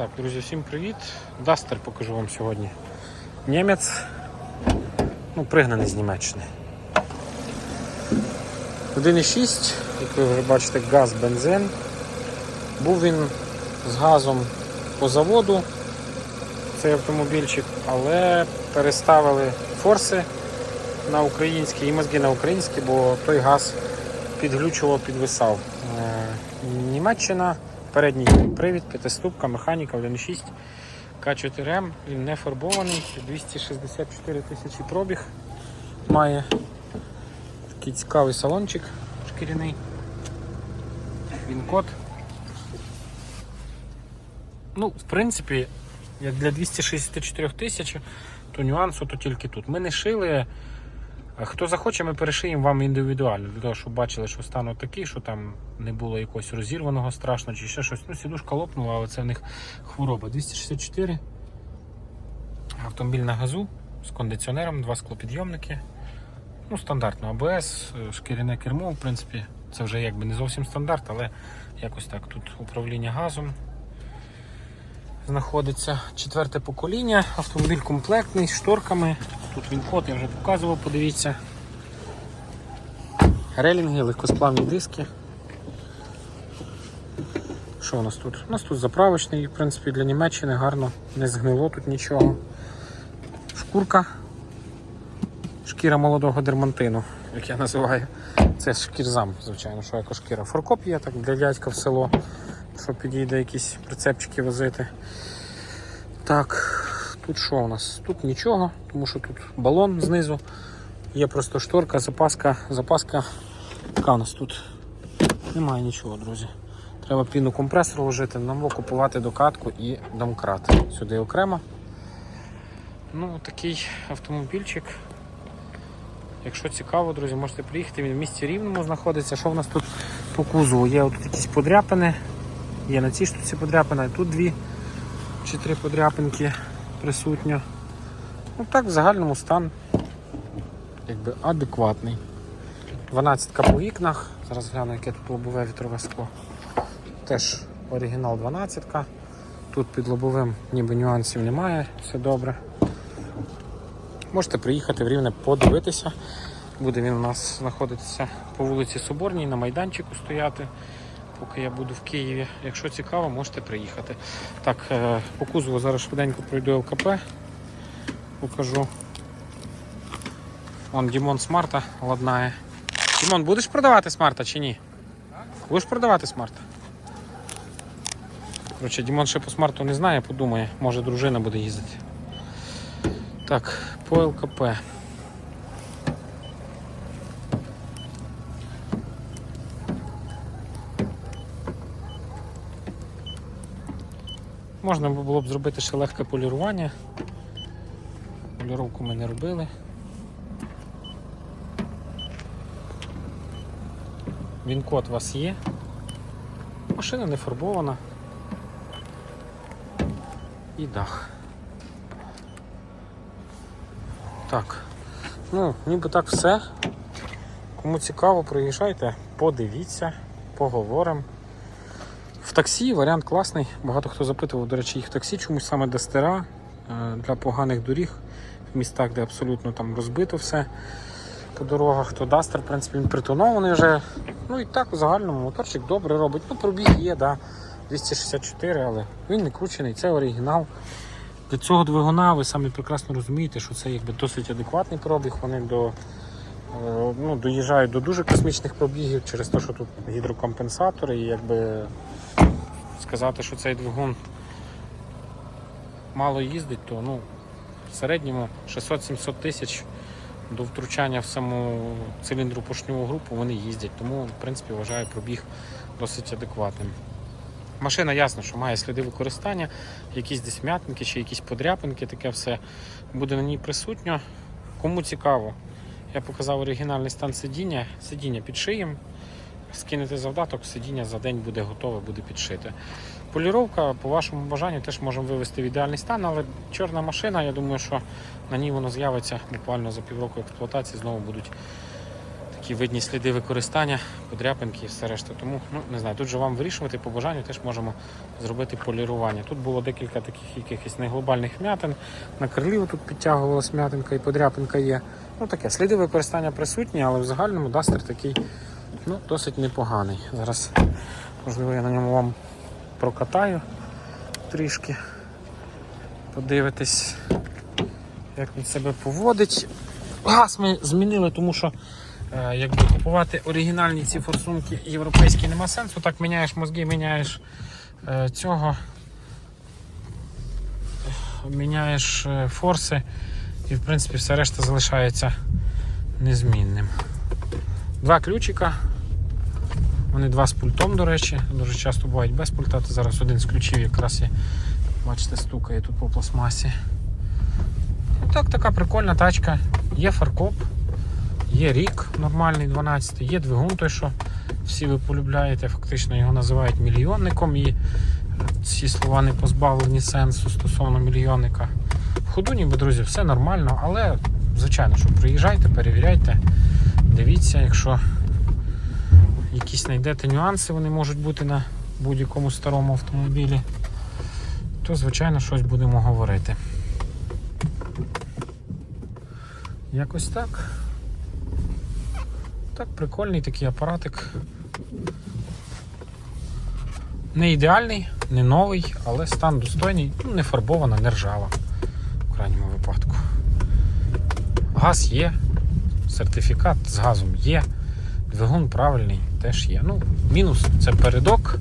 Так, друзі, всім привіт. Дастер покажу вам сьогодні. Німець, ну, пригнаний з Німеччини. 1,6, як ви вже бачите, газ, бензин. Був він з газом по заводу, цей автомобільчик, але переставили форси на українські і мозги на українські, бо той газ підглючував, підвисав. Е, Німеччина, передній привід, п'ятиступка, механіка 1.6 К4М, він не фарбований, 264 тисячі пробіг. Має такий цікавий салончик шкіряний. Він код. Ну, в принципі, як для 264 тисяч, то нюансу то тільки тут. Ми не шили. Хто захоче, ми перешиємо вам індивідуально, для того, щоб бачили, що стан такий, що там не було якогось розірваного страшно чи ще щось. Ну, сідушка лопнула, але це в них хвороба. 264. Автомобіль на газу з кондиціонером, два склопідйомники. Ну, стандартно АБС, е, шкіряне кермо, в принципі, це вже якби не зовсім стандарт, але якось так. Тут управління газом знаходиться. Четверте покоління, автомобіль комплектний з шторками. Тут він код, я вже показував, подивіться. Релінги, легкосплавні диски. Що у нас тут? У нас тут заправочний, в принципі, для Німеччини гарно, не згнило тут нічого. Шкурка. Шкіра молодого дермантину, як я називаю. Це шкірзам, звичайно, що як шкіра. Форкоп є так для дядька в село, що підійде якісь прицепчики возити. Так, тут що у нас? Тут нічого, тому що тут балон знизу. Є просто шторка, запаска, запаска. Нас тут? Немає нічого, друзі. Треба піну компресор ложити, нам купувати докатку і домкрат. Сюди окремо. Ну, такий автомобільчик. Якщо цікаво, друзі, можете приїхати. Він в місті Рівному знаходиться. Що в нас тут по кузову? Є тут якісь подряпини. Є на цій штуці подряпина, тут дві чи три подряпинки присутньо. Ну так, в загальному стан якби адекватний. 12 по вікнах. Зараз гляну, яке тут лобове вітрове скло. Теж оригінал 12. Тут під лобовим ніби нюансів немає, все добре. Можете приїхати в Рівне подивитися. Буде він у нас знаходитися по вулиці Соборній, на майданчику стояти, поки я буду в Києві. Якщо цікаво, можете приїхати. Так, е, по кузову зараз швиденько пройду ЛКП. Покажу. Вон Дімон Смарта ладнає. Дімон, будеш продавати смарта чи ні? Будеш продавати смарта? Коротше, Дімон ще по смарту не знає, подумає, може дружина буде їздити. Так, по ЛКП. Можна було б зробити ще легке полірування. Поліровку ми не робили. Він-код у вас є. Машина не фарбована. І дах. Так. Ну, ніби так все. Кому цікаво, приїжджайте, подивіться, поговоримо. Таксі варіант класний. Багато хто запитував, до речі, їх таксі, чомусь саме Дастера е, для поганих доріг в містах, де абсолютно там розбито все по дорогах, то Дастер, в принципі, він притонований вже. Ну і так в загальному моторчик добре робить. Ну, пробіг є, да, 264, але він не кручений, це оригінал. Для цього двигуна ви самі прекрасно розумієте, що це якби досить адекватний пробіг. Вони до, е, ну, доїжджають до дуже космічних пробігів через те, що тут гідрокомпенсатори, і якби сказати, що цей двигун мало їздить, то ну, в середньому 600-700 тисяч до втручання в саму циліндру поршньову групу вони їздять. Тому, в принципі, вважаю пробіг досить адекватним. Машина ясно, що має сліди використання, якісь десь м'ятинки чи якісь подряпинки, таке все буде на ній присутньо. Кому цікаво, я показав оригінальний стан сидіння. Сидіння під шиєм. Скинете завдаток, сидіння за день буде готове, буде підшите. Поліровка, по вашому бажанню, теж можемо вивести в ідеальний стан, але чорна машина, я думаю, що на ній воно з'явиться буквально за півроку експлуатації, знову будуть такі видні сліди використання, подряпинки і все решта. Тому ну не знаю, тут же вам вирішувати по бажанню теж можемо зробити полірування. Тут було декілька таких якихось неглобальних м'ятин. На крилі тут підтягувалась м'ятинка і подряпинка є. Ну таке, сліди використання присутні, але в загальному дастер такий ну, досить непоганий. Зараз, можливо, я на ньому вам прокатаю трішки. Подивитись, як він себе поводить. Газ ми змінили, тому що е, якби купувати оригінальні ці форсунки європейські нема сенсу. Так міняєш мозги, міняєш е, цього, міняєш е, форси і в принципі все решта залишається незмінним. Два ключика. Вони два з пультом, до речі. Дуже часто бувають без пульта. то Зараз один з ключів якраз є. Бачите, стукає тут по пластмасі. Ну, Так, така прикольна тачка. Є фаркоп, є рік нормальний 12, є двигун той, що всі ви полюбляєте. Фактично його називають мільйонником і ці слова не позбавлені сенсу стосовно мільйонника. В ходу ніби, друзі, все нормально, але звичайно, що приїжджайте, перевіряйте, дивіться, якщо якісь знайдете нюанси, вони можуть бути на будь-якому старому автомобілі, то звичайно щось будемо говорити. Якось так. Так, прикольний такий апаратик. Не ідеальний, не новий, але стан достойний, ну, не фарбована, не ржава в крайньому випадку. Газ є, сертифікат з газом є, двигун правильний теж є. Ну, мінус це передок,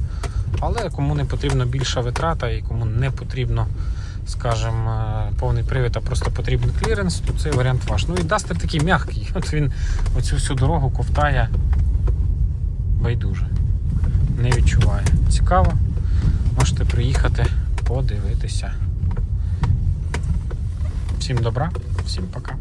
але кому не потрібна більша витрата і кому не потрібно, скажімо, е, повний привід, а просто потрібен кліренс, то цей варіант ваш. Ну і дастер такий м'який. От він оцю всю дорогу ковтає байдуже. Не відчуває. Цікаво. Можете приїхати подивитися. Всім добра, всім пока.